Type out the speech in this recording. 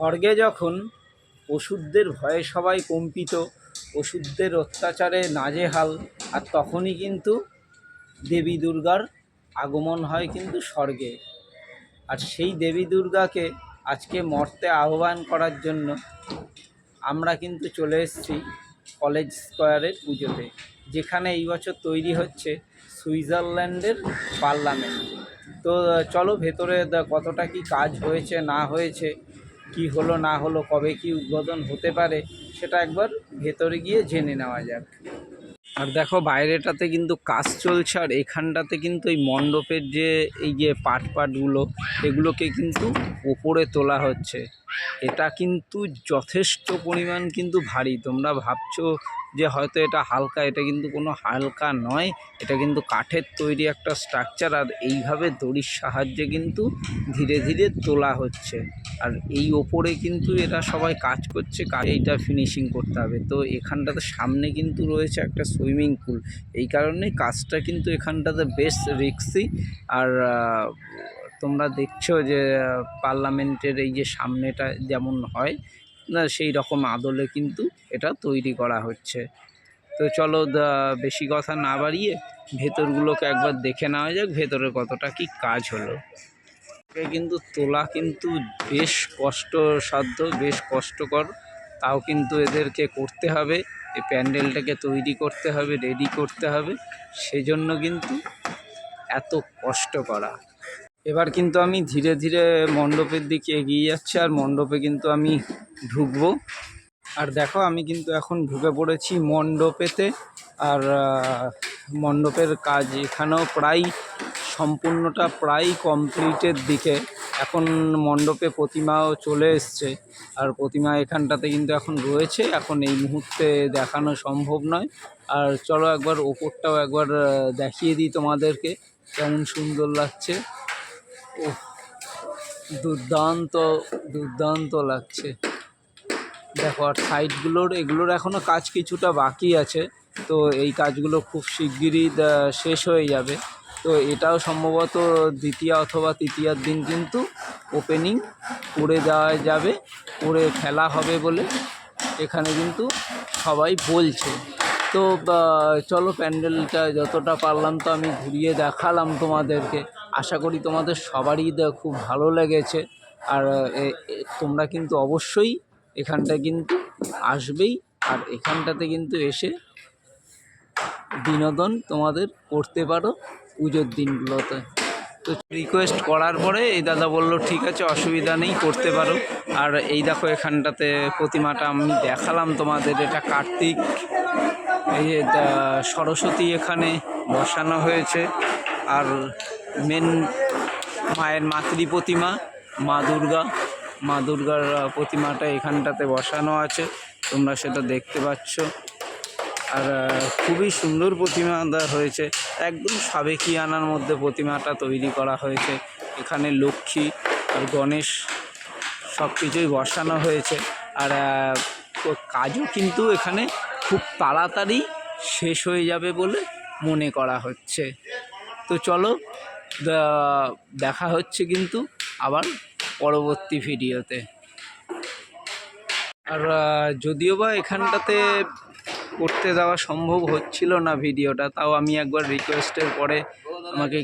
স্বর্গে যখন ওষুধদের ভয়ে সবাই কম্পিত ওষুধদের অত্যাচারে নাজেহাল, আর তখনই কিন্তু দেবী দুর্গার আগমন হয় কিন্তু স্বর্গে। আর সেই দেবী দুর্গাকে আজকে মর্তে আহ্বান করার জন্য আমরা কিন্তু চলে এসেছি কলেজ স্কোয়ারের পুজোতে, যেখানে এই বছর তৈরি হচ্ছে সুইজারল্যান্ডের পার্লামেন্ট। তো, চলো ভেতরে কতটা কি কাজ হয়েছে, না হয়েছে কি হলো, না হলো, কবে কি উদ্বোধন হতে পারে, সেটা একবার ভেতরে গিয়ে জেনে নেওয়া যাক। আর দেখো, বাইরেটাতে কিন্তু কাজ চলছে, আর এখানটাতে কিন্তু এই মণ্ডপের যে, এই যে পাট পাটগুলো, এগুলোকে কিন্তু ওপরে তোলা হচ্ছে। এটা কিন্তু যথেষ্ট পরিমাণ কিন্তু ভারী। তোমরা ভাবছ যে হয়তো এটা হালকা, এটা কিন্তু কোনো হালকা নয়, এটা কিন্তু কাঠের তৈরি একটা স্ট্রাকচার আর এইভাবে দড়ির সাহায্যে কিন্তু ধীরে ধীরে তোলা হচ্ছে। আর এই ওপরে কিন্তু এরা সবাই কাজ করছে এইটা ফিনিশিং করতে হবে। তো এখানটাতে সামনে কিন্তু রয়েছে একটা সুইমিং পুল এই কারণে কাজটা কিন্তু এখানটাতে বেশ রিক্সি আর তোমরা দেখছ যে, পার্লামেন্টের এই যে সামনেটা যেমন হয়, না, সেই রকম আদলে কিন্তু এটা তৈরি করা হচ্ছে। তো চলো বেশি কথা না বাড়িয়ে ভেতরগুলোকে একবার দেখে নেওয়া যাক, ভেতরে কতটা কি কাজ হলো। কিন্তু তোলা কিন্তু বেশ কষ্টসাধ্য, বেশ কষ্টকর। তাও কিন্তু এদেরকে করতে হবে। এই প্যান্ডেলটাকে তৈরি করতে হবে, রেডি করতে হবে। সেজন্য কিন্তু এত কষ্ট করা। এবার কিন্তু আমি ধীরে ধীরে মণ্ডপের দিকে এগিয়ে যাচ্ছি আর মণ্ডপে কিন্তু আমি ঢুকবো। আর দেখো, আমি কিন্তু এখন ঢুকে পড়েছি মণ্ডপেতে। আর মণ্ডপের কাজ এখানেও প্রায় সম্পূর্ণটা প্রায় কমপ্লিটের দিকে। এখন মণ্ডপে প্রতিমাও চলে এসছে। আর প্রতিমা এখানটাতে কিন্তু এখন রয়েছে। এখন এই মুহূর্তে দেখানো সম্ভব নয়। আর চলো একবার ওপরটাও একবার দেখিয়ে দিই তোমাদেরকে কেমন সুন্দর লাগছে। ও দুর্দান্ত দুর্দান্ত লাগছে। দেখো, আর সাইডগুলোর এগুলোর এখনও কাজ কিছুটা বাকি আছে। তো এই কাজগুলো খুব শিগগিরই শেষ হয়ে যাবে। তো এটাও সম্ভবত দ্বিতীয় অথবা তৃতীয়ার দিন কিন্তু ওপেনিং করে দেওয়া যাবে করে খেলা হবে বলে এখানে কিন্তু সবাই বলছে। তো চলো প্যান্ডেলটা যতটা পারলাম তো আমি ঘুরিয়ে দেখালাম তোমাদেরকে। আশা করি তোমাদের সবারই খুব ভালো লেগেছে। আর তোমরা কিন্তু অবশ্যই এখানটা কিন্তু আসবেই। আর এখানটাতে কিন্তু এসে বিনোদন তোমাদের করতে পারো। পুজোর দিনগুলোতে। তো রিকোয়েস্ট করার পরে এই দাদা বলল, ঠিক আছে, অসুবিধা নেই, করতে পারো। আর এই দেখো এখানটাতে প্রতিমাটা আমি দেখালাম তোমাদের, এটা কার্তিক। এই সরস্বতী এখানে বসানো হয়েছে। আর মেন মায়ের মাতৃ প্রতিমা, মা দুর্গা। মা দুর্গার প্রতিমাটা এখানটাতে বসানো আছে। তোমরা সেটা দেখতে পাচ্ছ। আর খুবই সুন্দর প্রতিমা দা হয়েছে। একদম সাবেকি আনার মধ্যে প্রতিমাটা তৈরি করা হয়েছে। এখানে লক্ষ্মী আর গণেশ সব কিছুই বসানো হয়েছে। আর কাজও কিন্তু এখানে খুব তাড়াতাড়ি শেষ হয়ে যাবে বলে মনে করা হচ্ছে। তো চলো দেখা হচ্ছে কিন্তু আবার পরবর্তী ভিডিওতে। আর যদিও বা এখানটাতে করতে যাওয়া সম্ভব হচ্ছিল না ভিডিওটা তাও আমি একবার রিকোয়েস্টের পরে আমাকে